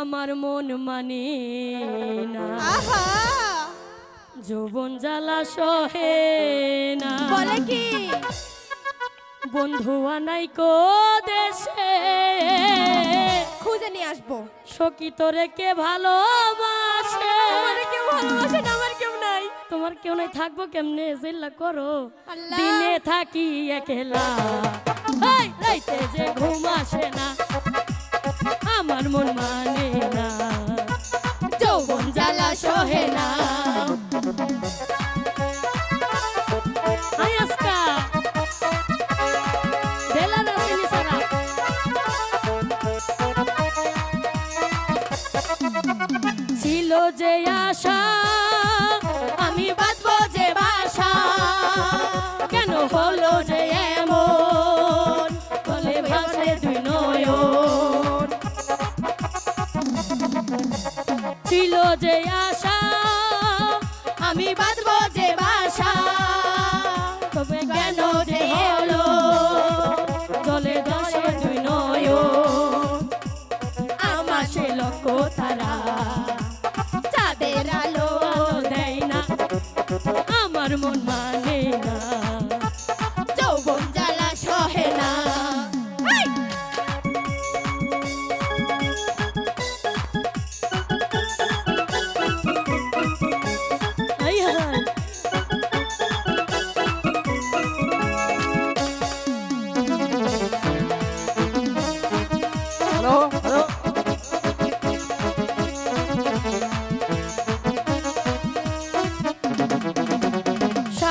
আমার মন মানে না। যৌবন জ্বালা সহে না। বলে কি? বন্ধু আনাই কো দেশে। খুঁজে নিয়ে আসব। সখী তোরে কে ভালোবাসে? কেউ ভালোবাসে না আমার কেউ নাই। তোমার কেউ নাই থাকব কেমনে? জিল্লা করো। দিনে থাকি একলা। রাইতে যে ঘুম আসে না। আমার মন মানে না। যৌবন জ্বালা সহে না। যে আশা, আমি বাঁধবো যে বাসা। কেন হলো যে এমন আশা আমি বাঁধবো যে বাসা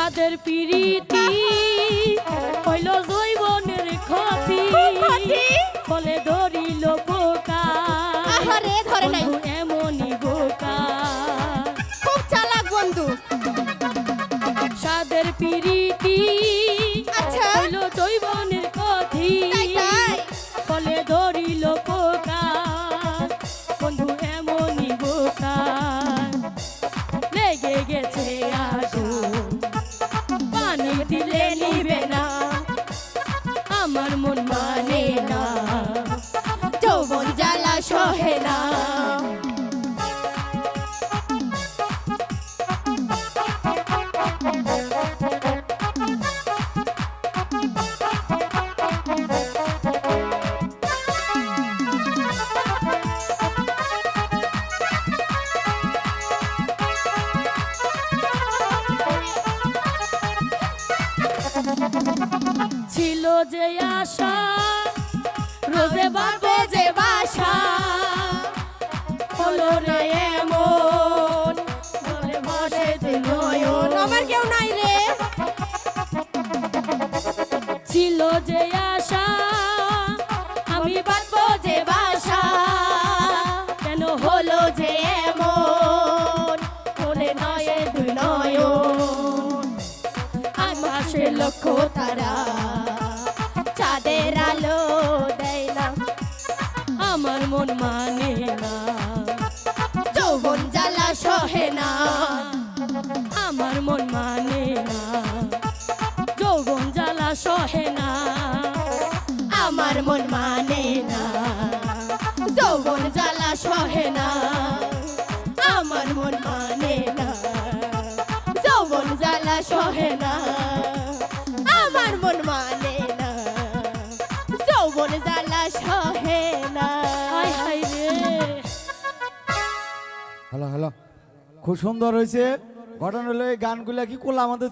সাদের পিরিতি হইল জৈবনের ক্ষতি? ফলে ধরিল বোকা আহারে, ধরে নাই। এমনই বোকা খুব চালাক বন্ধু সাদের পিরিতি de. যে আশা রোজে বাঁধবো যে বাসা। হলো রে এমন ভাসে যে নয়ন। আমার কেউ নাই রে। ছিল যে আশা, আমি বাঁধবো যে বাসা। কেন হলো যে এমন, বলে নয়ে দুই নয়ন। আকাশে লক্ষ তারা। চাঁদের আলো দেয় না। আমার মন মানে না। যৌবন জ্বালা সহে না। আমার মন মানে না। যৌবন জ্বালা সহে না। আমার মন মানে না। যৌবন জ্বালা সহে না। আমার মন মানে না। যৌবন জ্বালা সহে না। Hello hello. খুব সুন্দর হয়েছে। ঘটনা হলো এই গানগুলা কি করলাম আমাদের